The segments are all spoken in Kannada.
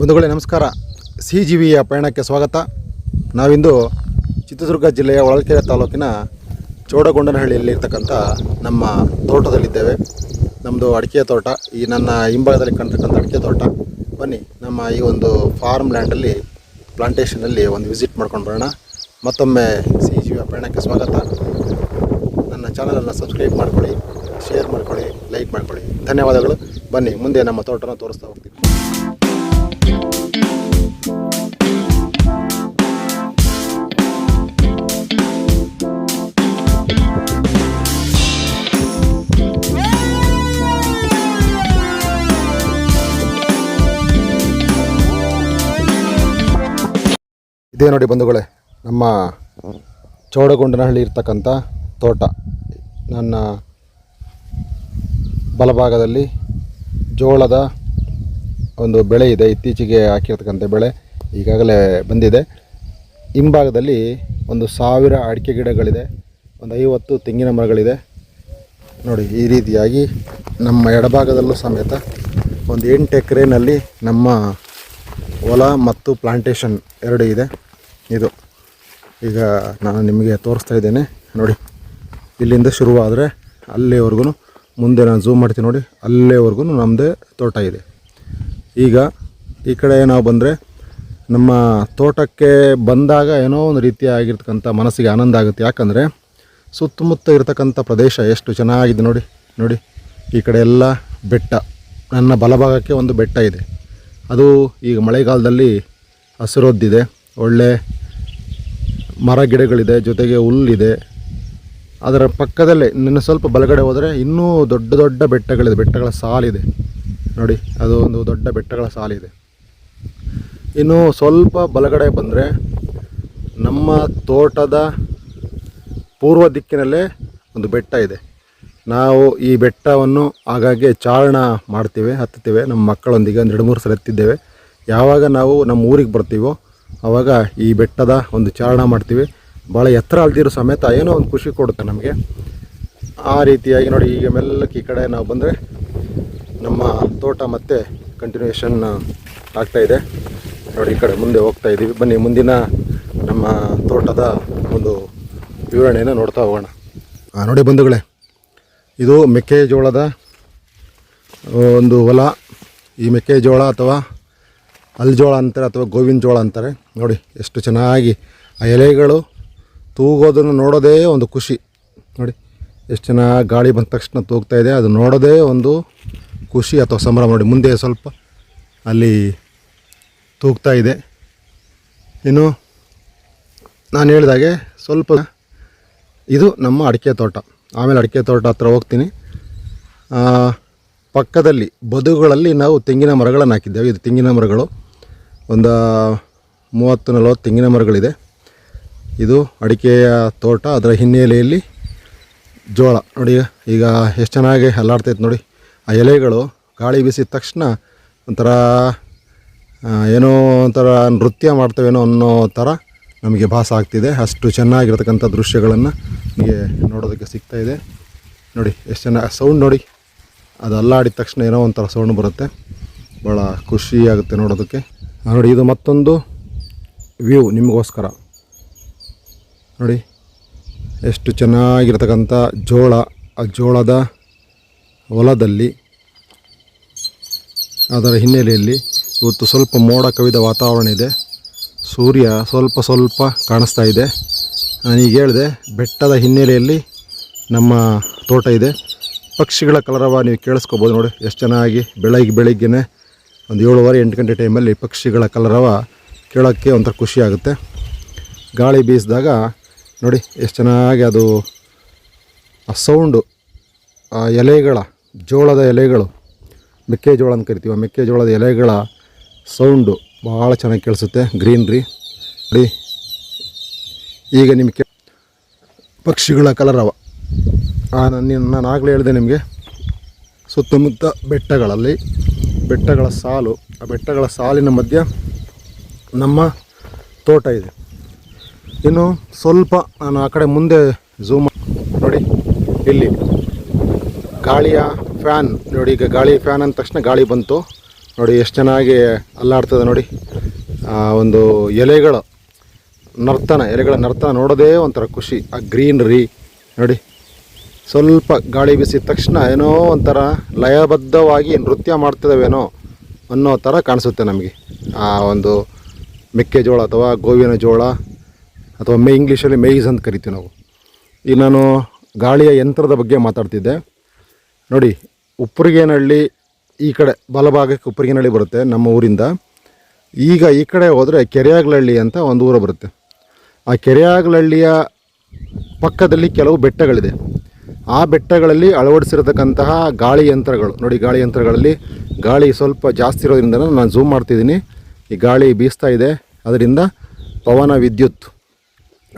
ಬಂಧುಗಳೇ, ನಮಸ್ಕಾರ. ಸಿ ಜಿ ವಿಯ ಪಯಣಕ್ಕೆ ಸ್ವಾಗತ. ನಾವಿಂದು ಚಿತ್ರದುರ್ಗ ಜಿಲ್ಲೆಯ ಹೊಳಲ್ಕೆರೆ ತಾಲೂಕಿನ ಚೌಡಗೊಂಡನಹಳ್ಳಿಯಲ್ಲಿರ್ತಕ್ಕಂಥ ನಮ್ಮ ತೋಟದಲ್ಲಿದ್ದೇವೆ. ನಮ್ಮದು ಅಡಿಕೆ ತೋಟ, ಈ ನನ್ನ ಹಿಂಭಾಗದಲ್ಲಿ ಕಾಣ್ತಕ್ಕಂಥ ಅಡಿಕೆ ತೋಟ. ಬನ್ನಿ, ನಮ್ಮ ಈ ಒಂದು ಫಾರ್ಮ್ ಲ್ಯಾಂಡಲ್ಲಿ ಪ್ಲಾಂಟೇಷನಲ್ಲಿ ಒಂದು ವಿಸಿಟ್ ಮಾಡ್ಕೊಂಡು ಬರೋಣ. ಮತ್ತೊಮ್ಮೆ ಸಿ ಜಿ ವಿಯ ಪಯಣಕ್ಕೆ ಸ್ವಾಗತ. ನನ್ನ ಚಾನಲನ್ನು ಸಬ್ಸ್ಕ್ರೈಬ್ ಮಾಡ್ಕೊಳ್ಳಿ ಶೇರ್ ಮಾಡ್ಕೊಳ್ಳಿ ಲೈಕ್ ಮಾಡ್ಕೊಳ್ಳಿ. ಧನ್ಯವಾದಗಳು. ಬನ್ನಿ, ಮುಂದೆ ನಮ್ಮ ತೋಟನ ತೋರಿಸ್ತಾ ಹೋಗ್ತೀವಿ ಇದೇ ನೋಡಿ ಬಂಧುಗಳೇ, ನಮ್ಮ ಚೌಡಗೊಂಡನಹಳ್ಳಿ ಇರ್ತಕ್ಕಂಥ ತೋಟ. ನನ್ನ ಬಲಭಾಗದಲ್ಲಿ ಜೋಳದ ಒಂದು ಬೆಳೆ ಇದೆ, ಇತ್ತೀಚೆಗೆ ಹಾಕಿರ್ತಕ್ಕಂಥ ಬೆಳೆ ಈಗಾಗಲೇ ಬಂದಿದೆ. ಹಿಂಭಾಗದಲ್ಲಿ ಒಂದು ಸಾವಿರ ಅಡಿಕೆ ಗಿಡಗಳಿದೆ, ಒಂದು ಐವತ್ತು ತೆಂಗಿನ ಮರಗಳಿದೆ. ನೋಡಿ, ಈ ರೀತಿಯಾಗಿ ನಮ್ಮ ಎಡಭಾಗದಲ್ಲೂ ಸಮೇತ ಒಂದು ಎಂಟು ಎಕರೆನಲ್ಲಿ ನಮ್ಮ ಹೊಲ ಮತ್ತು ಪ್ಲಾಂಟೇಷನ್ ಎರಡು ಇದೆ. ಇದು. ಈಗ ನಾನು ನಿಮಗೆ ತೋರಿಸ್ತಾ ಇದ್ದೇನೆ. ನೋಡಿ, ಇಲ್ಲಿಂದ ಶುರುವಾದರೆ ಅಲ್ಲಿವರೆಗೂ ಮುಂದೆ ನಾನು ಝೂಮ್ ಮಾಡ್ತೀನಿ ನೋಡಿ, ಅಲ್ಲಿವರೆಗೂ ನಮ್ಮದೇ ತೋಟ ಇದೆ. ಈಗ ಈ ಕಡೆ ನಾವು ಬಂದರೆ ನಮ್ಮ ತೋಟಕ್ಕೆ ಬಂದಾಗ ಏನೋ ಒಂದು ರೀತಿಯಾಗಿರ್ತಕ್ಕಂಥ ಮನಸ್ಸಿಗೆ ಆನಂದ ಆಗುತ್ತೆ. ಯಾಕಂದರೆ ಸುತ್ತಮುತ್ತ ಇರತಕ್ಕಂಥ ಪ್ರದೇಶ ಎಷ್ಟು ಚೆನ್ನಾಗಿದೆ ನೋಡಿ ನೋಡಿ, ಈ ಕಡೆ ಎಲ್ಲ ಬೆಟ್ಟ. ನನ್ನ ಬಲಭಾಗಕ್ಕೆ ಒಂದು ಬೆಟ್ಟ ಇದೆ. ಅದು ಈಗ ಮಳೆಗಾಲದಲ್ಲಿ ಹಸಿರೊದ್ದಿದೆ. ಒಳ್ಳೆ ಮರ ಗಿಡಗಳಿದೆ ಜೊತೆಗೆ ಹುಲ್ಲಿದೆ. ಅದರ ಪಕ್ಕದಲ್ಲೇ ಇನ್ನು ಸ್ವಲ್ಪ ಬಲಗಡೆ ಹೋದರೆ ಇನ್ನೂ ದೊಡ್ಡ ದೊಡ್ಡ ಬೆಟ್ಟಗಳಿದೆ, ಬೆಟ್ಟಗಳ ಸಾಲಿದೆ. ನೋಡಿ, ಅದು ಒಂದು ದೊಡ್ಡ ಬೆಟ್ಟಗಳ ಸಾಲಿದೆ. ಇನ್ನು ಸ್ವಲ್ಪ ಬಲಗಡೆ ಬಂದರೆ ನಮ್ಮ ತೋಟದ ಪೂರ್ವ ದಿಕ್ಕಿನಲ್ಲೇ ಒಂದು ಬೆಟ್ಟ ಇದೆ. ನಾವು ಈ ಬೆಟ್ಟವನ್ನು ಆಗಾಗ್ಗೆ ಚಾರಣ ಮಾಡ್ತೀವಿ, ಹತ್ತುತ್ತೇವೆ. ನಮ್ಮ ಮಕ್ಕಳೊಂದಿಗೆ ಒಂದು ಎರಡು ಮೂರು ಸಲ ಹತ್ತಿದ್ದೇವೆ. ಯಾವಾಗ ನಾವು ನಮ್ಮ ಊರಿಗೆ ಬರ್ತೀವೋ ಆವಾಗ ಈ ಬೆಟ್ಟದ ಒಂದು ಚಾರಣ ಮಾಡ್ತೀವಿ. ಭಾಳ ಎತ್ತರ ಅಲ್ದಿರೋ ಸಮೇತ ಏನೋ ಒಂದು ಖುಷಿ ಕೊಡುತ್ತೆ ನಮಗೆ. ಆ ರೀತಿಯಾಗಿ ನೋಡಿ, ಈಗ ಮೆಲ್ಲಕ್ಕೆ ಈ ಕಡೆ ನಾವು ಬಂದರೆ ನಮ್ಮ ತೋಟ ಮತ್ತೆ ಕಂಟಿನ್ಯೂಯೇಷನ್ ಆಗ್ತಾ ಇದೆ. ನೋಡಿ, ಈ ಕಡೆ ಮುಂದೆ ಹೋಗ್ತಾ ಇದ್ದೀವಿ ಬನ್ನಿ, ಮುಂದಿನ ನಮ್ಮ ತೋಟದ ಒಂದು ವಿವರಣೆಯನ್ನು ನೋಡ್ತಾ ಹೋಗೋಣ. ನೋಡಿ ಬಂಧುಗಳೇ, ಇದು ಮೆಕ್ಕೆಜೋಳದ ಒಂದು ಹೊಲ. ಈ ಮೆಕ್ಕೆಜೋಳ ಅಥವಾ ಅಲ್ಜೋಳ ಅಂತಾರೆ ಅಥವಾ ಗೋವಿನ ಜೋಳ ಅಂತಾರೆ. ನೋಡಿ, ಎಷ್ಟು ಚೆನ್ನಾಗಿ ಆ ಎಲೆಗಳು ತೂಗೋದನ್ನು ನೋಡೋದೇ ಒಂದು ಖುಷಿ. ನೋಡಿ, ಎಷ್ಟು ಚೆನ್ನಾಗಿ ಗಾಳಿ ಬಂದ ತಕ್ಷಣ ತೂಗ್ತಾ ಇದೆ. ಅದು ನೋಡೋದೇ ಒಂದು ಖುಷಿ ಅಥವಾ ಸಂಭ್ರಮ. ನೋಡಿ, ಮುಂದೆ ಸ್ವಲ್ಪ ಅಲ್ಲಿ ತೂಗ್ತಾ ಇದೆ. ಇನ್ನು ನಾನು ಹೇಳಿದಾಗೆ ಸ್ವಲ್ಪ ಇದು ನಮ್ಮ ಅಡಿಕೆ ತೋಟ. ಆಮೇಲೆ ಅಡಿಕೆ ತೋಟ ಹತ್ರ ಹೋಗ್ತೀನಿ. ಪಕ್ಕದಲ್ಲಿ ಬದುಗಳಲ್ಲಿ ನಾವು ತೆಂಗಿನ ಮರಗಳನ್ನು ಹಾಕಿದ್ದೇವೆ. ಇದು ತೆಂಗಿನ ಮರಗಳು. ಒಂದು ಮೂವತ್ತು ನಲವತ್ತು ತೆಂಗಿನ ಮರಗಳಿದೆ. ಇದು ಅಡಿಕೆಯ ತೋಟ. ಅದರ ಹಿನ್ನೆಲೆಯಲ್ಲಿ ಜೋಳ. ನೋಡಿ, ಈಗ ಎಷ್ಟು ಚೆನ್ನಾಗಿ ಅಲ್ಲಾಡ್ತೈತೆ ನೋಡಿ. ಆ ಎಲೆಗಳು ಗಾಳಿ ಬೀಸಿದ ತಕ್ಷಣ ಒಂಥರ ಏನೋ ಒಂಥರ ನೃತ್ಯ ಮಾಡ್ತವೇನೋ ಅನ್ನೋ ಥರ ನಮಗೆ ಭಾಸ ಆಗ್ತಿದೆ. ಅಷ್ಟು ಚೆನ್ನಾಗಿರ್ತಕ್ಕಂಥ ದೃಶ್ಯಗಳನ್ನು ನಮಗೆ ನೋಡೋದಕ್ಕೆ ಸಿಗ್ತಾ ಇದೆ. ನೋಡಿ, ಎಷ್ಟು ಚೆನ್ನಾಗಿ ಸೌಂಡ್ ನೋಡಿ. ಅದು ಅಲ್ಲಾಡಿದ ತಕ್ಷಣ ಏನೋ ಒಂಥರ ಸೌಂಡ್ ಬರುತ್ತೆ. ಭಾಳ ಖುಷಿ ಆಗುತ್ತೆ ನೋಡೋದಕ್ಕೆ. ನೋಡಿ, ಇದು ಮತ್ತೊಂದು ವ್ಯೂ ನಿಮಗೋಸ್ಕರ. ನೋಡಿ, ಎಷ್ಟು ಚೆನ್ನಾಗಿರ್ತಕ್ಕಂಥ ಜೋಳ, ಆ ಜೋಳದ ಹೊಲದಲ್ಲಿ, ಅದರ ಹಿನ್ನೆಲೆಯಲ್ಲಿ ಇವತ್ತು ಸ್ವಲ್ಪ ಮೋಡ ಕವಿದ ವಾತಾವರಣ ಇದೆ. ಸೂರ್ಯ ಸ್ವಲ್ಪ ಸ್ವಲ್ಪ ಕಾಣಿಸ್ತಾ ಇದೆ. ನಾನೀಗ ಹೇಳಿದೆ, ಬೆಟ್ಟದ ಹಿನ್ನೆಲೆಯಲ್ಲಿ ನಮ್ಮ ತೋಟ ಇದೆ. ಪಕ್ಷಿಗಳ ಕಲರವ ನೀವು ಕೇಳಿಸ್ಕೋಬೋದು ನೋಡಿ, ಎಷ್ಟು ಚೆನ್ನಾಗಿ ಬೆಳಗ್ಗೆ ಬೆಳಿಗ್ಗೆನೆ ಒಂದು ಏಳುವರೆ, ಎಂಟು ಗಂಟೆ ಟೈಮಲ್ಲಿ ಪಕ್ಷಿಗಳ ಕಲರವ ಕೇಳೋಕ್ಕೆ ಒಂಥರ ಖುಷಿ ಆಗುತ್ತೆ. ಗಾಳಿ ಬೀಸಿದಾಗ ನೋಡಿ ಎಷ್ಟು ಚೆನ್ನಾಗಿ ಅದು ಆ ಸೌಂಡು ಆ ಎಲೆಗಳ, ಜೋಳದ ಎಲೆಗಳು, ಮೆಕ್ಕೆಜೋಳ ಅಂತ ಕರಿತೀವಿ, ಆ ಮೆಕ್ಕೆಜೋಳದ ಎಲೆಗಳ ಸೌಂಡು ಭಾಳ ಚೆನ್ನಾಗಿ ಕೇಳಿಸುತ್ತೆ ಗ್ರೀನ್ರಿ ನೋಡಿ, ಈಗ ನಿಮಗೆ ಪಕ್ಷಿಗಳ ಕಲರವ. ನಾನು ನಾನು ಆಗಲೇ ಹೇಳಿದೆ ನಿಮಗೆ. ಸುತ್ತಮುತ್ತ ಬೆಟ್ಟಗಳಲ್ಲಿ ಬೆಟ್ಟಗಳ ಸಾಲು. ಆ ಬೆಟ್ಟಗಳ ಸಾಲಿನ ಮಧ್ಯ ನಮ್ಮ ತೋಟ ಇದೆ. ಇನ್ನು ಸ್ವಲ್ಪ ನಾನು ಆ ಕಡೆ ಮುಂದೆ ಝೂಮ್ ನೋಡಿ, ಇಲ್ಲಿ ಗಾಳಿಯ ಫ್ಯಾನ್ ನೋಡಿ, ಈಗ ಗಾಳಿ ಫ್ಯಾನ್ ಅಂದ ತಕ್ಷಣ ಗಾಳಿ ಬಂತು. ನೋಡಿ, ಎಷ್ಟು ಚೆನ್ನಾಗಿ ಅಲ್ಲಾಡ್ತದೆ ನೋಡಿ. ಆ, ಒಂದು ಎಲೆಗಳು ನರ್ತನ, ಎಲೆಗಳ ನರ್ತನ ನೋಡೋದೇ ಒಂಥರ ಖುಷಿ. ಆ ಗ್ರೀನ್ರಿ, ನೋಡಿ. ಸ್ವಲ್ಪ ಗಾಳಿ ಬೀಸಿದ ತಕ್ಷಣ ಏನೋ ಒಂಥರ ಲಯಬದ್ಧವಾಗಿ ನೃತ್ಯ ಮಾಡ್ತಿದ್ದಾವೇನೋ ಅನ್ನೋ ಥರ ಕಾಣಿಸುತ್ತೆ ನಮಗೆ. ಆ ಒಂದು ಮೆಕ್ಕೆಜೋಳ ಅಥವಾ ಗೋವಿನ ಜೋಳ ಅಥವಾ ಮೇ ಇಂಗ್ಲೀಷಲ್ಲಿ ಮೇಯ್ಸ್ ಅಂತ ಕರಿತೀವಿ ನಾವು. ಈಗ ನಾನು ಗಾಳಿಯ ಯಂತ್ರದ ಬಗ್ಗೆ ಮಾತಾಡ್ತಿದ್ದೆ. ನೋಡಿ, ಉಪ್ಪರಿಗೇನಹಳ್ಳಿ ಈ ಕಡೆ ಬಲಭಾಗಕ್ಕೆ ಉಪ್ಪರಿಗೇನಹಳ್ಳಿ ಬರುತ್ತೆ ನಮ್ಮ ಊರಿಂದ. ಈಗ ಈ ಕಡೆ ಹೋದರೆ ಕೆರೆಯಾಗ್ಲಹಳ್ಳಿ ಅಂತ ಒಂದು ಊರು ಬರುತ್ತೆ. ಆ ಕೆರೆಯಾಗ್ಲಹಳ್ಳಿಯ ಪಕ್ಕದಲ್ಲಿ ಕೆಲವು ಬೆಟ್ಟಗಳಿದೆ. ಆ ಬೆಟ್ಟಗಳಲ್ಲಿ ಅಳವಡಿಸಿರತಕ್ಕಂತಹ ಗಾಳಿ ಯಂತ್ರಗಳು. ನೋಡಿ, ಗಾಳಿ ಯಂತ್ರಗಳಲ್ಲಿ ಗಾಳಿ ಸ್ವಲ್ಪ ಜಾಸ್ತಿ ಇರೋದ್ರಿಂದ ನಾನು ಝೂಮ್ ಮಾಡ್ತಿದ್ದೀನಿ. ಈ ಗಾಳಿ ಬೀಸ್ತಾ ಇದೆ. ಅದರಿಂದ ಪವನ ವಿದ್ಯುತ್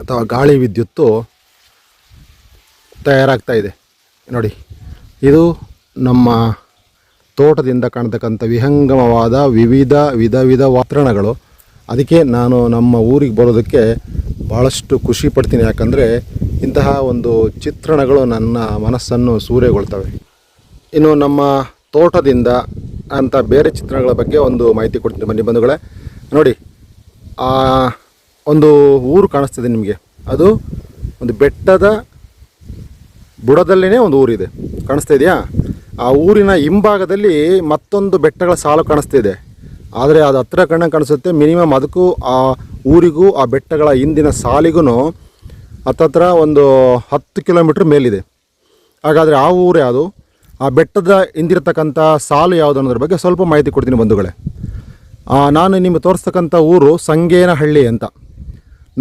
ಅಥವಾ ಗಾಳಿ ವಿದ್ಯುತ್ತು ತಯಾರಾಗ್ತಾ ಇದೆ. ನೋಡಿ, ಇದು ನಮ್ಮ ತೋಟದಿಂದ ಕಾಣ್ತಕ್ಕಂಥ ವಿಹಂಗಮವಾದ ವಿವಿಧ ವಿಧ ವಿಧ ವಾತಾವರಣಗಳು. ಅದಕ್ಕೆ ನಾನು ನಮ್ಮ ಊರಿಗೆ ಬರೋದಕ್ಕೆ ಭಾಳಷ್ಟು ಖುಷಿ ಪಡ್ತೀನಿ. ಯಾಕಂದರೆ ಇಂತಹ ಒಂದು ಚಿತ್ರಣಗಳು ನನ್ನ ಮನಸ್ಸನ್ನು ಸೂರೆಗೊಳ್ತವೆ. ಇನ್ನು ನಮ್ಮ ತೋಟದಿಂದ ಅಂತ ಬೇರೆ ಚಿತ್ರಣಗಳ ಬಗ್ಗೆ ಒಂದು ಮಾಹಿತಿ ಕೊಡ್ತೀನಿ ಬನ್ನಿ ಬಂಧುಗಳೇ. ನೋಡಿ, ಆ ಒಂದು ಊರು ಕಾಣಿಸ್ತಿದೆ ನಿಮಗೆ. ಅದು ಒಂದು ಬೆಟ್ಟದ ಬುಡದಲ್ಲೇ ಒಂದು ಊರಿದೆ. ಕಾಣಿಸ್ತಾ ಇದೆಯಾ? ಆ ಊರಿನ ಹಿಂಭಾಗದಲ್ಲಿ ಮತ್ತೊಂದು ಬೆಟ್ಟಗಳ ಸಾಲು ಕಾಣಿಸ್ತಿದೆ ಆದರೆ ಅದು ಹತ್ರ ಕಣ್ಣ ಕಾಣಿಸುತ್ತೆ. ಮಿನಿಮಮ್ ಅದಕ್ಕೂ ಆ ಊರಿಗೂ, ಆ ಬೆಟ್ಟಗಳ ಹಿಂದಿನ ಸಾಲಿಗೂ ಹತ್ತತ್ರ ಒಂದು ಹತ್ತು ಕಿಲೋಮೀಟ್ರ್ ಮೇಲಿದೆ. ಹಾಗಾದರೆ ಆ ಊರು ಯಾವುದು ಆ ಬೆಟ್ಟದ ಹಿಂದಿರತಕ್ಕಂಥ ಸಾಲು ಯಾವುದು ಅನ್ನೋದ್ರ ಬಗ್ಗೆ ಸ್ವಲ್ಪ ಮಾಹಿತಿ ಕೊಡ್ತೀನಿ ಬಂಧುಗಳೇ. ನಾನು ನಿಮಗೆ ತೋರಿಸ್ತಕ್ಕಂಥ ಊರು ಸಂಗೇನಹಳ್ಳಿ ಅಂತ.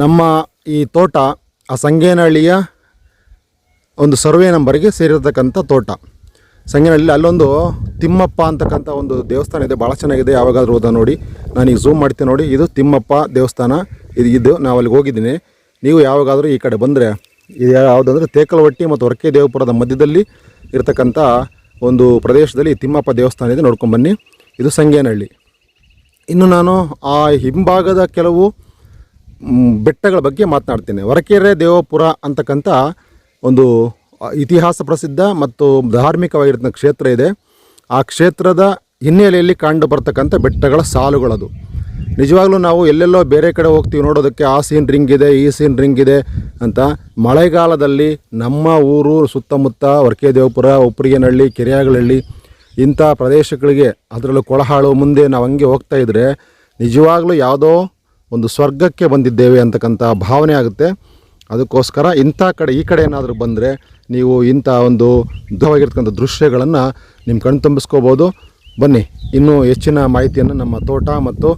ನಮ್ಮ ಈ ತೋಟ, ಆ ಸಂಗೇನಹಳ್ಳಿಯ ಒಂದು ಸರ್ವೆ ನಂಬರ್ಗೆ ಸೇರಿರತಕ್ಕಂಥ ತೋಟ. ಸಂಗೇನಹಳ್ಳಿ ಅಲ್ಲೊಂದು ತಿಮ್ಮಪ್ಪ ಅಂತಕ್ಕಂಥ ಒಂದು ದೇವಸ್ಥಾನ ಇದೆ. ಭಾಳ ಚೆನ್ನಾಗಿದೆ. ಯಾವಾಗಾದರೂ ಹೋದ ನೋಡಿ. ನಾನೀಗ ಝೂಮ್ ಮಾಡ್ತೀನಿ ನೋಡಿ. ಇದು ತಿಮ್ಮಪ್ಪ ದೇವಸ್ಥಾನ. ಇದು ಇದು ನಾವು ಅಲ್ಲಿಗೆ ಹೋಗಿದ್ದೀನಿ. ನೀವು ಯಾವಾಗಾದರೂ ಈ ಕಡೆ ಬಂದರೆ, ಇದು ಯಾವುದಂದ್ರೆ ತೇಕಲವಟ್ಟಿ ಮತ್ತು ಹೊರಕೆ ದೇವಪುರದ ಮಧ್ಯದಲ್ಲಿ ಇರತಕ್ಕಂಥ ಒಂದು ಪ್ರದೇಶದಲ್ಲಿ ತಿಮ್ಮಪ್ಪ ದೇವಸ್ಥಾನ ಇದೆ. ನೋಡ್ಕೊಂಬನ್ನಿ ಇದು ಸಂಗೇನಹಳ್ಳಿ. ಇನ್ನು ನಾನು ಆ ಹಿಂಭಾಗದ ಕೆಲವು ಬೆಟ್ಟಗಳ ಬಗ್ಗೆ ಮಾತನಾಡ್ತೇನೆ. ಹೊರಕೆರೆ ದೇವಪುರ ಅಂತಕ್ಕಂಥ ಒಂದು ಇತಿಹಾಸ ಪ್ರಸಿದ್ಧ ಮತ್ತು ಧಾರ್ಮಿಕವಾಗಿರ್ತಕ್ಕಂಥ ಕ್ಷೇತ್ರ ಇದೆ. ಆ ಕ್ಷೇತ್ರದ ಹಿನ್ನೆಲೆಯಲ್ಲಿ ಕಂಡು ಬರ್ತಕ್ಕಂಥ ಬೆಟ್ಟಗಳ ಸಾಲುಗಳದು. ನಿಜವಾಗ್ಲೂ ನಾವು ಎಲ್ಲೆಲ್ಲೋ ಬೇರೆ ಕಡೆ ಹೋಗ್ತೀವಿ ನೋಡೋದಕ್ಕೆ, ಆ ಸೀನ್ ರಿಂಗ್ ಇದೆ, ಈ ಸೀನ್ ರಿಂಗ್ ಇದೆ ಅಂತ ಮಳೆಗಾಲದಲ್ಲಿ ನಮ್ಮ ಊರು ಸುತ್ತಮುತ್ತ ವರ್ಕೇದೇವಪುರ ದೇವಪುರ ಉಪ್ರಿಗೆನಹಳ್ಳಿ ಕೆರೆಯಾಗಳಹಳ್ಳಿ ಇಂಥ ಪ್ರದೇಶಗಳಿಗೆ ಅದರಲ್ಲೂ ಕೊಳಹಾಳು ಮುಂದೆ ನಾವು ಹಂಗೆ ಹೋಗ್ತಾ ಇದ್ದರೆ ನಿಜವಾಗ್ಲೂ ಯಾವುದೋ ಒಂದು ಸ್ವರ್ಗಕ್ಕೆ ಬಂದಿದ್ದೇವೆ ಅಂತಕ್ಕಂಥ ಭಾವನೆ ಆಗುತ್ತೆ. ಅದಕ್ಕೋಸ್ಕರ ಇಂಥ ಕಡೆ ಈ ಕಡೆ ಏನಾದರೂ ಬಂದರೆ ನೀವು ಇಂಥ ಒಂದು ದುಃಖವಾಗಿರ್ತಕ್ಕಂಥ ದೃಶ್ಯಗಳನ್ನು ನಿಮ್ಮ ಕಣ್ಣು ತುಂಬಿಸ್ಕೋಬೋದು. ಬನ್ನಿ, ಇನ್ನೂ ಹೆಚ್ಚಿನ ಮಾಹಿತಿಯನ್ನು ನಮ್ಮ ತೋಟ ಮತ್ತು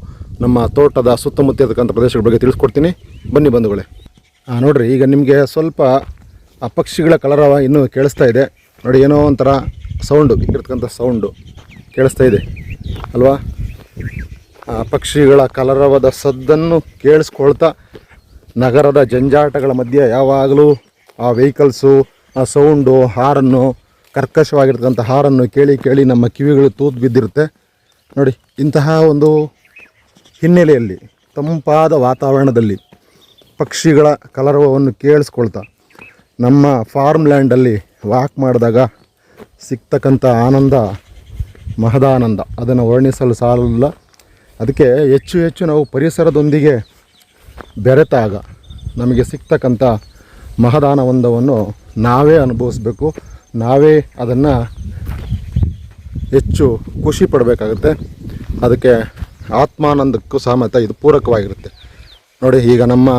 ನಮ್ಮ ತೋಟದ ಸುತ್ತಮುತ್ತ ಇರತಕ್ಕಂಥ ಪ್ರದೇಶಗಳ ಬಗ್ಗೆ ತಿಳಿಸ್ಕೊಡ್ತೀನಿ. ಬನ್ನಿ ಬಂಧುಗಳೇ. ನೋಡಿರಿ, ಈಗ ನಿಮಗೆ ಸ್ವಲ್ಪ ಆ ಪಕ್ಷಿಗಳ ಕಲರವ ಇನ್ನೂ ಕೇಳಿಸ್ತಾ ಇದೆ. ನೋಡಿ, ಏನೋ ಒಂಥರ ಸೌಂಡು ಇರ್ತಕ್ಕಂಥ ಸೌಂಡು ಕೇಳಿಸ್ತಾ ಇದೆ. ಅಲ್ವಾ? ಆ ಪಕ್ಷಿಗಳ ಕಲರವದ ಸದ್ದನ್ನು ಕೇಳಿಸ್ಕೊಳ್ತಾ ನಗರದ ಜಂಜಾಟಗಳ ಮಧ್ಯೆ ಯಾವಾಗಲೂ ಆ ವೆಹಿಕಲ್ಸು ಆ ಸೌಂಡು, ಹಾರನ್ನು, ಕರ್ಕಶವಾಗಿರ್ತಕ್ಕಂಥ ಹಾರನ್ನು ಕೇಳಿ ಕೇಳಿ ನಮ್ಮ ಕಿವಿಗಳು ತೂತು ಬಿದ್ದಿರುತ್ತೆ. ನೋಡಿ, ಇಂತಹ ಒಂದು ಹಿನ್ನೆಲೆಯಲ್ಲಿ, ತಂಪಾದ ವಾತಾವರಣದಲ್ಲಿ ಪಕ್ಷಿಗಳ ಕಲರವವನ್ನು ಕೇಳಿಸ್ಕೊಳ್ತಾ ನಮ್ಮ ಫಾರ್ಮ್ ಲ್ಯಾಂಡಲ್ಲಿ ವಾಕ್ ಮಾಡಿದಾಗ ಸಿಗ್ತಕ್ಕಂಥ ಆನಂದ, ಮಹದಾನಂದ. ಅದನ್ನು ವರ್ಣಿಸಲು ಸಾಲಲ್ಲ. ಅದಕ್ಕೆ ಹೆಚ್ಚು ಹೆಚ್ಚು ನಾವು ಪರಿಸರದೊಂದಿಗೆ ಬೆರೆತಾಗ ನಮಗೆ ಸಿಗ್ತಕ್ಕಂಥ ಮಹದಾನವಂದವನ್ನು ನಾವೇ ಅನುಭವಿಸ್ಬೇಕು. ನಾವೇ ಅದನ್ನು ಹೆಚ್ಚು ಖುಷಿ ಪಡಬೇಕಾಗುತ್ತೆ. ಅದಕ್ಕೆ ಆತ್ಮಾನಂದಕ್ಕೂ ಸಮೇತ ಇದು ಪೂರಕವಾಗಿರುತ್ತೆ. ನೋಡಿ, ಈಗ ನಮ್ಮ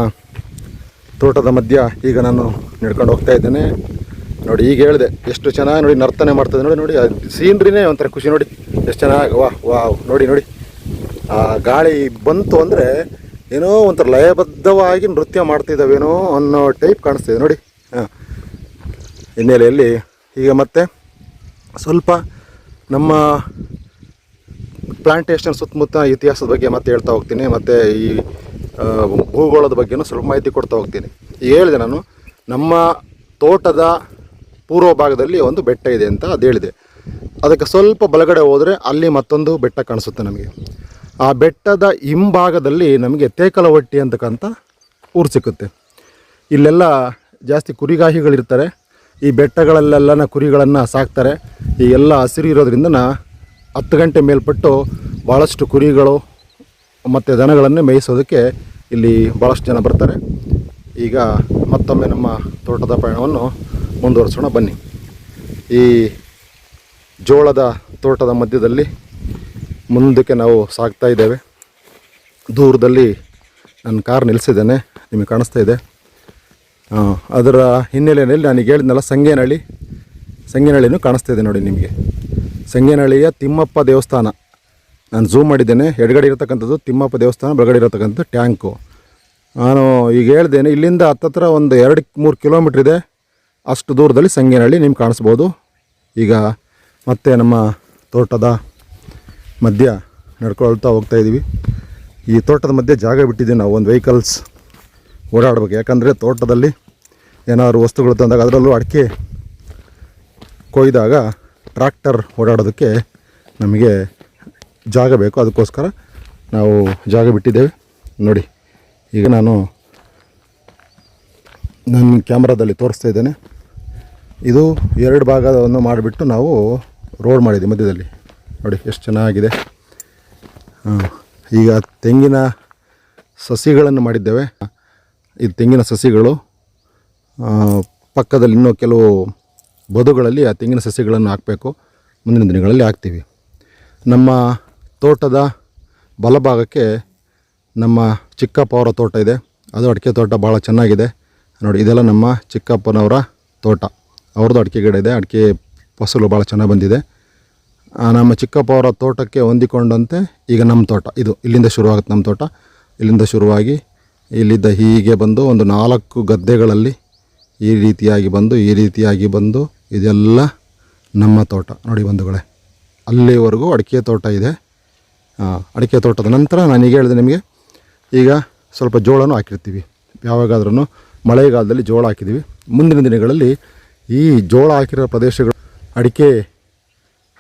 ತೋಟದ ಮಧ್ಯ ಈಗ ನಾನು ನಡ್ಕೊಂಡು ಹೋಗ್ತಾ ಇದ್ದೇನೆ. ನೋಡಿ, ಈಗ ಹೇಳಿದೆ, ಎಷ್ಟು ಚೆನ್ನಾಗಿ ನೋಡಿ ನರ್ತನೆ ಮಾಡ್ತದೆ. ನೋಡಿ ನೋಡಿ ಸೀನ್ರಿನೇ ಒಂಥರ ಖುಷಿ. ನೋಡಿ, ಎಷ್ಟು ಚೆನ್ನಾಗಿ ವಾ ವಾವ್ ನೋಡಿ ನೋಡಿ. ಆ ಗಾಳಿ ಬಂತು ಅಂದರೆ ಏನೋ ಒಂಥರ ಲಯಬದ್ಧವಾಗಿ ನೃತ್ಯ ಮಾಡ್ತಿದ್ದಾವೇನೋ ಅನ್ನೋ ಟೈಪ್ ಕಾಣಿಸ್ತಿದೆ. ನೋಡಿ, ಹಾಂ. ಹಿನ್ನೆಲೆಯಲ್ಲಿ ಈಗ ಮತ್ತೆ ಸ್ವಲ್ಪ ನಮ್ಮ ಪ್ಲಾಂಟೇಷನ್ ಸುತ್ತಮುತ್ತ ಇತಿಹಾಸದ ಬಗ್ಗೆ ಮತ್ತೆ ಹೇಳ್ತಾ ಹೋಗ್ತೀನಿ. ಮತ್ತು ಈ ಭೂಗೋಳದ ಬಗ್ಗೆನೂ ಸ್ವಲ್ಪ ಮಾಹಿತಿ ಕೊಡ್ತಾ ಹೋಗ್ತೀನಿ. ಈಗ ಹೇಳಿದೆ ನಾನು, ನಮ್ಮ ತೋಟದ ಪೂರ್ವ ಭಾಗದಲ್ಲಿ ಒಂದು ಬೆಟ್ಟ ಇದೆ ಅಂತ ಅದು ಹೇಳಿದೆ. ಅದಕ್ಕೆ ಸ್ವಲ್ಪ ಬಲಗಡೆ ಹೋದರೆ ಅಲ್ಲಿ ಮತ್ತೊಂದು ಬೆಟ್ಟ ಕಾಣಿಸುತ್ತೆ ನಮಗೆ. ಆ ಬೆಟ್ಟದ ಹಿಂಭಾಗದಲ್ಲಿ ನಮಗೆ ತೇಕಲವಟ್ಟಿ ಅಂತಕ್ಕಂಥ ಊರು ಸಿಕ್ಕುತ್ತೆ. ಇಲ್ಲೆಲ್ಲ ಜಾಸ್ತಿ ಕುರಿಗಾಹಿಗಳಿರ್ತಾರೆ. ಈ ಬೆಟ್ಟಗಳಲ್ಲೆಲ್ಲನ ಕುರಿಗಳನ್ನು ಸಾಕ್ತಾರೆ. ಈ ಎಲ್ಲ ಹಸಿರು ಇರೋದ್ರಿಂದ ಹತ್ತು ಗಂಟೆ ಮೇಲ್ಪಟ್ಟು ಭಾಳಷ್ಟು ಕುರಿಗಳು ಮತ್ತು ದನಗಳನ್ನು ಮೇಯಿಸೋದಕ್ಕೆ ಇಲ್ಲಿ ಭಾಳಷ್ಟು ಜನ ಬರ್ತಾರೆ. ಈಗ ಮತ್ತೊಮ್ಮೆ ನಮ್ಮ ತೋಟದ ಪಯಣವನ್ನು ಮುಂದುವರಿಸೋಣ. ಬನ್ನಿ. ಈ ಜೋಳದ ತೋಟದ ಮಧ್ಯದಲ್ಲಿ ಮುಂದಕ್ಕೆ ನಾವು ಸಾಗ್ತಾ ಇದ್ದೇವೆ. ದೂರದಲ್ಲಿ ನನ್ನ ಕಾರ್ ನಿಲ್ಲಿಸಿದ್ದೇನೆ ನಿಮಗೆ ಕಾಣಿಸ್ತಾ ಇದೆ. ಅದರ ಹಿನ್ನೆಲೆಯಲ್ಲಿ ನನಗೆ ಹೇಳಿದ್ನಲ್ಲ, ಸಂಗೇನಹಳ್ಳಿ, ಸಂಗೇನಹಳ್ಳಿನೂ ಕಾಣಿಸ್ತಾ ಇದೆ ನೋಡಿ ನಿಮಗೆ. ಸಂಗೇನಹಳ್ಳಿಯ ತಿಮ್ಮಪ್ಪ ದೇವಸ್ಥಾನ. ನಾನು ಝೂಮ್ ಮಾಡಿದ್ದೇನೆ, ಎಡಗಡೆ ಇರತಕ್ಕಂಥದ್ದು ತಿಮ್ಮಪ್ಪ ದೇವಸ್ಥಾನ, ಬಲಗಡೆ ಇರತಕ್ಕಂಥದ್ದು ಟ್ಯಾಂಕು. ನಾನು ಈಗ ಹೇಳ್ದೇನೆ, ಇಲ್ಲಿಂದ ಹತ್ತತ್ರ ಒಂದು ಎರಡು ಮೂರು ಕಿಲೋಮೀಟ್ರ್ ಇದೆ. ಅಷ್ಟು ದೂರದಲ್ಲಿ ಸಂಗೇನಹಳ್ಳಿ ನಿಮ್ಗೆ ಕಾಣಿಸ್ಬೋದು. ಈಗ ಮತ್ತೆ ನಮ್ಮ ತೋಟದ ಮಧ್ಯ ನಡ್ಕೊಳ್ತಾ ಹೋಗ್ತಾ ಇದ್ದೀವಿ ಈ ತೋಟದ ಮಧ್ಯೆ ಜಾಗ ಬಿಟ್ಟಿದ್ದೀವಿ ನಾವು, ಒಂದು ವೆಹಿಕಲ್ಸ್ ಓಡಾಡ್ಬೇಕು. ಯಾಕಂದರೆ ತೋಟದಲ್ಲಿ ಏನಾದ್ರು ವಸ್ತುಗಳು ತಂದಾಗ ಅದರಲ್ಲೂ ಅಡಿಕೆ ಕೊಯ್ದಾಗ ಟ್ರ್ಯಾಕ್ಟರ್ ಓಡಾಡೋದಕ್ಕೆ ನಮಗೆ ಜಾಗ ಬೇಕು. ಅದಕ್ಕೋಸ್ಕರ ನಾವು ಜಾಗ ಬಿಟ್ಟಿದ್ದೇವೆ. ನೋಡಿ, ಈಗ ನಾನು ನನ್ನ ಕ್ಯಾಮ್ರಾದಲ್ಲಿ ತೋರಿಸ್ತಾ ಇದ್ದೇನೆ. ಇದು ಎರಡು ಭಾಗವನ್ನು ಮಾಡಿಬಿಟ್ಟು ನಾವು ರೋಡ್ ಮಾಡಿದ್ದೀವಿ ಮಧ್ಯದಲ್ಲಿ. ನೋಡಿ, ಎಷ್ಟು ಚೆನ್ನಾಗಿದೆ. ಈಗ ತೆಂಗಿನ ಸಸಿಗಳನ್ನು ಮಾಡಿದ್ದೇವೆ. ಈ ತೆಂಗಿನ ಸಸಿಗಳು ಪಕ್ಕದಲ್ಲಿ ಇನ್ನೂ ಕೆಲವು ಬದುಗಳಲ್ಲಿ ಆ ತೆಂಗಿನ ಸಸಿಗಳನ್ನು ಹಾಕಬೇಕು. ಮುಂದಿನ ದಿನಗಳಲ್ಲಿ ಹಾಕ್ತೀವಿ. ನಮ್ಮ ತೋಟದ ಬಲಭಾಗಕ್ಕೆ ನಮ್ಮ ಚಿಕ್ಕಪ್ಪ ಅವರ ತೋಟ ಇದೆ. ಅದು ಅಡಿಕೆ ತೋಟ ಭಾಳ ಚೆನ್ನಾಗಿದೆ. ನೋಡಿ, ಇದೆಲ್ಲ ನಮ್ಮ ಚಿಕ್ಕಪ್ಪನವರ ತೋಟ. ಅವ್ರದ್ದು ಅಡಿಕೆ ಗಿಡ ಇದೆ. ಅಡಿಕೆ ಫಸಲು ಭಾಳ ಚೆನ್ನಾಗಿ ಬಂದಿದೆ. ನಮ್ಮ ಚಿಕ್ಕಪ್ಪ ಅವರ ತೋಟಕ್ಕೆ ಹೊಂದಿಕೊಂಡಂತೆ ಈಗ ನಮ್ಮ ತೋಟ. ಇದು ಇಲ್ಲಿಂದ ಶುರುವಾಗುತ್ತೆ ನಮ್ಮ ತೋಟ. ಇಲ್ಲಿಂದ ಶುರುವಾಗಿ ಇಲ್ಲಿದ್ದ ಹೀಗೆ ಬಂದು ಒಂದು ನಾಲ್ಕು ಗದ್ದೆಗಳಲ್ಲಿ ಈ ರೀತಿಯಾಗಿ ಬಂದು, ಈ ರೀತಿಯಾಗಿ ಬಂದು, ಇದೆಲ್ಲ ನಮ್ಮ ತೋಟ. ನೋಡಿ ಬಂಧುಗಳೇ, ಅಲ್ಲಿವರೆಗೂ ಅಡಿಕೆ ತೋಟ ಇದೆ. ಅಡಿಕೆ ತೋಟದ ನಂತರ ನಾನು ಈಗ ಹೇಳಿದೆ ನಿಮಗೆ, ಈಗ ಸ್ವಲ್ಪ ಜೋಳನೂ ಹಾಕಿರ್ತೀವಿ. ಯಾವಾಗಾದ್ರೂ ಮಳೆಗಾಲದಲ್ಲಿ ಜೋಳ ಹಾಕಿದ್ದೀವಿ. ಮುಂದಿನ ದಿನಗಳಲ್ಲಿ ಈ ಜೋಳ ಹಾಕಿರೋ ಪ್ರದೇಶಗಳು ಅಡಿಕೆ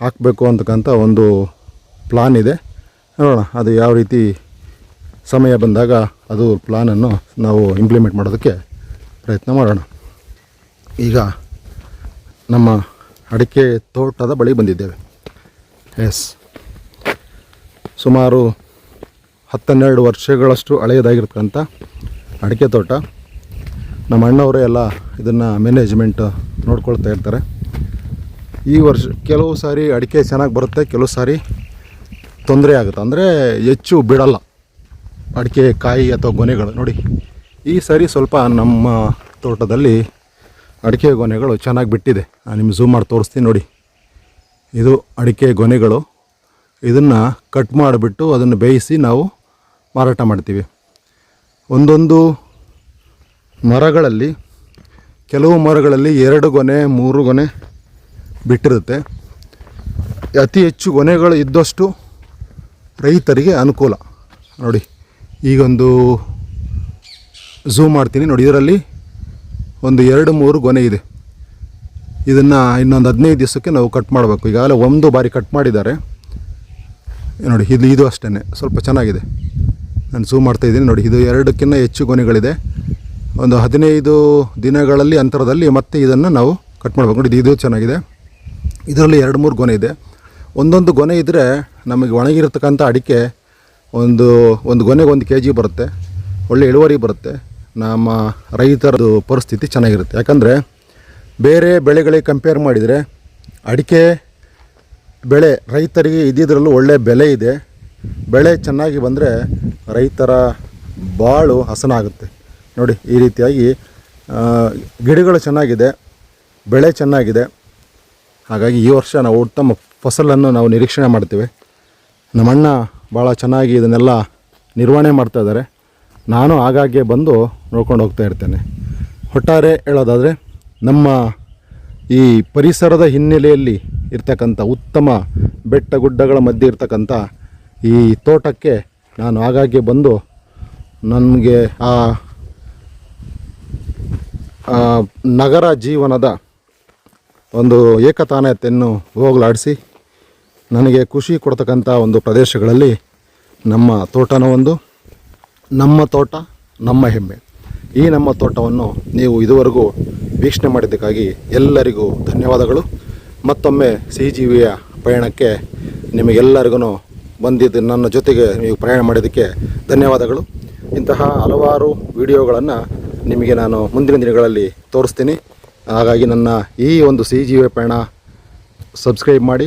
ಹಾಕಬೇಕು ಅಂತಕ್ಕಂಥ ಒಂದು ಪ್ಲಾನ್ ಇದೆ. ನೋಡೋಣ, ಅದು ಯಾವ ರೀತಿ ಸಮಯ ಬಂದಾಗ ಅದು ಪ್ಲಾನನ್ನು ನಾವು ಇಂಪ್ಲಿಮೆಂಟ್ ಮಾಡೋದಕ್ಕೆ ಪ್ರಯತ್ನ ಮಾಡೋಣ. ಈಗ ನಮ್ಮ ಅಡಿಕೆ ತೋಟದ ಬಳಿ ಬಂದಿದ್ದೇವೆ. ಎಸ್ ಸುಮಾರು ಹತ್ತನ್ನೆರಡು ವರ್ಷಗಳಷ್ಟು ಹಳೆಯದಾಗಿರ್ತಕ್ಕಂಥ ಅಡಿಕೆ ತೋಟ. ನಮ್ಮ ಅಣ್ಣವರೇ ಎಲ್ಲ ಇದನ್ನು ಮ್ಯಾನೇಜ್ಮೆಂಟ್ ನೋಡ್ಕೊಳ್ತಾ ಇರ್ತಾರೆ. ಈ ವರ್ಷ ಕೆಲವು ಸಾರಿ ಅಡಿಕೆ ಚೆನ್ನಾಗಿ ಬರುತ್ತೆ, ಕೆಲವು ಸಾರಿ ತೊಂದರೆ ಆಗುತ್ತೆ. ಅಂದರೆ ಹೆಚ್ಚು ಬಿಡಲ್ಲ. ಅಡಿಕೆ ಕಾಯಿ ಅಥವಾ ಗೊನೆಗಳು ನೋಡಿ. ಈ ಸರಿ ಸ್ವಲ್ಪ ನಮ್ಮ ತೋಟದಲ್ಲಿ ಅಡಿಕೆ ಗೊನೆಗಳು ಚೆನ್ನಾಗಿ ಬಿಟ್ಟಿದೆ. ನಾನು ನಿಮ್ಗೆ ಝೂಮ್ ಮಾಡಿ ತೋರಿಸ್ತೀನಿ ನೋಡಿ. ಇದು ಅಡಿಕೆ ಗೊನೆಗಳು. ಇದನ್ನು ಕಟ್ ಮಾಡಿಬಿಟ್ಟು ಅದನ್ನು ಬೇಯಿಸಿ ನಾವು ಮಾರಾಟ ಮಾಡ್ತೀವಿ. ಒಂದೊಂದು ಮರಗಳಲ್ಲಿ, ಕೆಲವು ಮರಗಳಲ್ಲಿ ಎರಡು ಗೊನೆ, ಮೂರು ಗೊನೆ ಬಿಟ್ಟಿರುತ್ತೆ. ಅತಿ ಹೆಚ್ಚು ಗೊನೆಗಳು ಇದ್ದಷ್ಟು ರೈತರಿಗೆ ಅನುಕೂಲ. ನೋಡಿ. ಈಗೊಂದು ಝೂಮ್ ಮಾಡ್ತೀನಿ. ನೋಡಿ, ಇದರಲ್ಲಿ ಒಂದು ಎರಡು ಮೂರು ಗೊನೆ ಇದೆ. ಇದನ್ನು ಇನ್ನೊಂದು ಹದಿನೈದು ದಿವಸಕ್ಕೆ ನಾವು ಕಟ್ ಮಾಡಬೇಕು. ಈಗಾಗಲೇ ಒಂದು ಬಾರಿ ಕಟ್ ಮಾಡಿದ್ದಾರೆ. ನೋಡಿ, ಇದು ಇದು ಅಷ್ಟೇ ಸ್ವಲ್ಪ ಚೆನ್ನಾಗಿದೆ. ನಾನು ಝೂಮ್ ಮಾಡ್ತಾ ಇದ್ದೀನಿ. ನೋಡಿ, ಇದು ಎರಡಕ್ಕಿಂತ ಹೆಚ್ಚು ಗೊನೆಗಳಿದೆ. ಒಂದು ಹದಿನೈದು ದಿನಗಳಲ್ಲಿ, ಅಂತರದಲ್ಲಿ ಮತ್ತೆ ಇದನ್ನು ನಾವು ಕಟ್ ಮಾಡಬೇಕು. ನೋಡಿ, ಇದು- ಚೆನ್ನಾಗಿದೆ. ಇದರಲ್ಲಿ ಎರಡು ಮೂರು ಗೊನೆ ಇದೆ. ಒಂದೊಂದು ಗೊನೆ ಇದ್ದರೆ ನಮಗೆ ಒಣಗಿರತಕ್ಕಂಥ ಅಡಿಕೆ ಒಂದು ಒಂದು ಗೊನೆಗೆ ಒಂದು ಕೆ ಜಿ ಬರುತ್ತೆ. ಒಳ್ಳೆ ಇಳುವರಿ ಬರುತ್ತೆ. ನಮ್ಮ ರೈತರದು ಪರಿಸ್ಥಿತಿ ಚೆನ್ನಾಗಿರುತ್ತೆ. ಯಾಕಂದರೆ ಬೇರೆ ಬೆಳೆಗಳಿಗೆ ಕಂಪೇರ್ ಮಾಡಿದರೆ ಅಡಿಕೆ ಬೆಳೆ ರೈತರಿಗೆ ಇದ್ದಿದ್ರಲ್ಲೂ ಒಳ್ಳೆ ಬೆಲೆ ಇದೆ. ಬೆಳೆ ಚೆನ್ನಾಗಿ ಬಂದರೆ ರೈತರ ಬಾಳು ಹಸನಾಗುತ್ತೆ ನೋಡಿ, ಈ ರೀತಿಯಾಗಿ ಗಿಡಗಳು ಚೆನ್ನಾಗಿದೆ, ಬೆಳೆ ಚೆನ್ನಾಗಿದೆ. ಹಾಗಾಗಿ ಈ ವರ್ಷ ನಾವು ಉತ್ತಮ ಫಸಲನ್ನು ನಾವು ನಿರೀಕ್ಷಣೆ ಮಾಡ್ತೇವೆ. ನಮ್ಮಣ್ಣ ಭಾಳ ಚೆನ್ನಾಗಿ ಇದನ್ನೆಲ್ಲ ನಿರ್ವಹಣೆ ಮಾಡ್ತಾ ಇದ್ದಾರೆ. ನಾನು ಆಗಾಗ್ಗೆ ಬಂದು ನೋಡ್ಕೊಂಡು ಹೋಗ್ತಾ ಇರ್ತೇನೆ. ಒಟ್ಟಾರೆ ಹೇಳೋದಾದರೆ, ನಮ್ಮ ಈ ಪರಿಸರದ ಹಿನ್ನೆಲೆಯಲ್ಲಿ ಇರ್ತಕ್ಕಂಥ ಉತ್ತಮ ಬೆಟ್ಟ ಗುಡ್ಡಗಳ ಮಧ್ಯೆ ಇರ್ತಕ್ಕಂಥ ಈ ತೋಟಕ್ಕೆ ನಾನು ಆಗಾಗ್ಗೆ ಬಂದು ನನಗೆ ಆ ನಗರ ಜೀವನದ ಒಂದು ಏಕತಾನತೆಯನ್ನು ಹೋಗಲಾಡಿಸಿ ನನಗೆ ಖುಷಿ ಕೊಡ್ತಕ್ಕಂಥ ಒಂದು ಪ್ರದೇಶಗಳಲ್ಲಿ ನಮ್ಮ ತೋಟನ ಒಂದು, ನಮ್ಮ ತೋಟ, ನಮ್ಮ ಹೆಮ್ಮೆ. ಈ ನಮ್ಮ ತೋಟವನ್ನು ನೀವು ಇದುವರೆಗೂ ವೀಕ್ಷಣೆ ಮಾಡಿದ್ದಕ್ಕಾಗಿ ಎಲ್ಲರಿಗೂ ಧನ್ಯವಾದಗಳು. ಮತ್ತೊಮ್ಮೆ ಸಿಹಿಜೀವಿಯ ಜೀವಿಯ ಪಯಣಕ್ಕೆ ನಿಮಗೆಲ್ಲರಿಗೂ ಬಂದಿದ್ದು ನನ್ನ ಜೊತೆಗೆ ನೀವು ಪ್ರಯಾಣ ಮಾಡಿದ್ದಕ್ಕೆ ಧನ್ಯವಾದಗಳು. ಇಂತಹ ಹಲವಾರು ವಿಡಿಯೋಗಳನ್ನು ನಿಮಗೆ ನಾನು ಮುಂದಿನ ದಿನಗಳಲ್ಲಿ ತೋರಿಸ್ತೀನಿ. ಹಾಗಾಗಿ ನನ್ನ ಈ ಒಂದು ಸಿಹಿಜೀವಿಯ ಪಯಣ ಸಬ್ಸ್ಕ್ರೈಬ್ ಮಾಡಿ